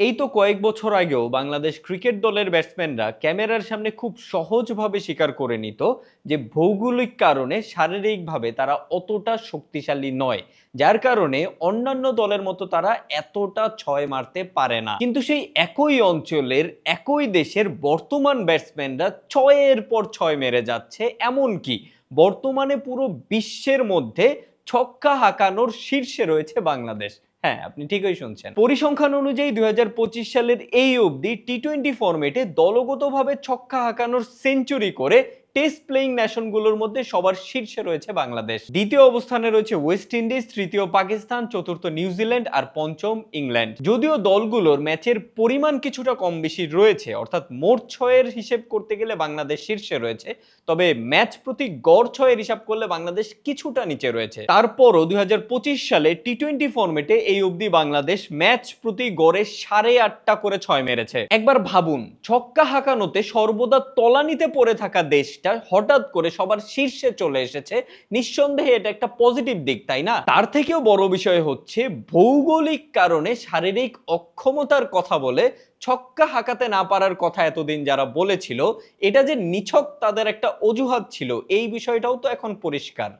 এই তো কয়েক বছর আগেও বাংলাদেশ ক্রিকেট দলের ব্যাটসম্যানরা ক্যামেরার সামনে খুব সহজভাবে স্বীকার করে নিত যে ভৌগোলিক কারণে শারীরিকভাবে তারা অতটা শক্তিশালী নয়, যার কারণে অন্যান্য দলের মতো তারা এতটা ছয় মারতে পারে না। কিন্তু সেই একই অঞ্চলের একই দেশের বর্তমান ব্যাটসম্যানরা ছয়ের পর ছয় মেরে যাচ্ছে এমন কি বর্তমানে পুরো বিশ্বের মধ্যে ছক্কা হাঁকানোর শীর্ষে রয়েছে বাংলাদেশ। হ্যাঁ আপনি ঠিকই শুনছেন। পরিসংখ্যান অনুযায়ী দুই হাজার পঁচিশ সালের এই অবধি টি টোয়েন্টি ফরম্যাটে দলগতভাবে ছক্কা হাঁকানোর সেঞ্চুরি করে টেস্ট প্লেইং ন্যাশনগুলোর মধ্যে সবার শীর্ষে রয়েছে বাংলাদেশ। দ্বিতীয় অবস্থানে রয়েছে ওয়েস্ট ইন্ডিজ, তৃতীয় পাকিস্তান, চতুর্থ নিউজিল্যান্ড আর পঞ্চম ইংল্যান্ড। যদিও দলগুলোর ম্যাচের পরিমাণ কিছুটা কম বেশি রয়েছে, অর্থাৎ মোট ছয়ের হিসেব করতে গেলে বাংলাদেশ শীর্ষে রয়েছে, তবে ম্যাচ প্রতি গড় ছয়ের হিসাব করলে বাংলাদেশ কিছুটা নিচে রয়েছে। তারপরও দুই হাজার পঁচিশ সালে টি টোয়েন্টি ফর্মেটে এই অবধি বাংলাদেশ ম্যাচ প্রতি গড়ে সাড়ে আটটা করে ছয় মেরেছে। একবার ভাবুন, ছক্কা হাঁকানোতে সর্বদা তলানিতে পড়ে থাকা দেশটা হঠাৎ করে সবার শীর্ষে চলে এসেছে। নিঃসন্দেহে এটা একটা পজিটিভ দিক, তাই না? তার থেকেও বড় বিষয় হচ্ছে, ভৌগোলিক কারণে শারীরিক অক্ষমতার কথা বলে ছক্কা হাঁকাতে না পারার কথা এতদিন যারা বলেছিল, এটা যে নিছক তাদের একটা অজুহাত ছিল, এই বিষয়টাও তো এখন পরিষ্কার।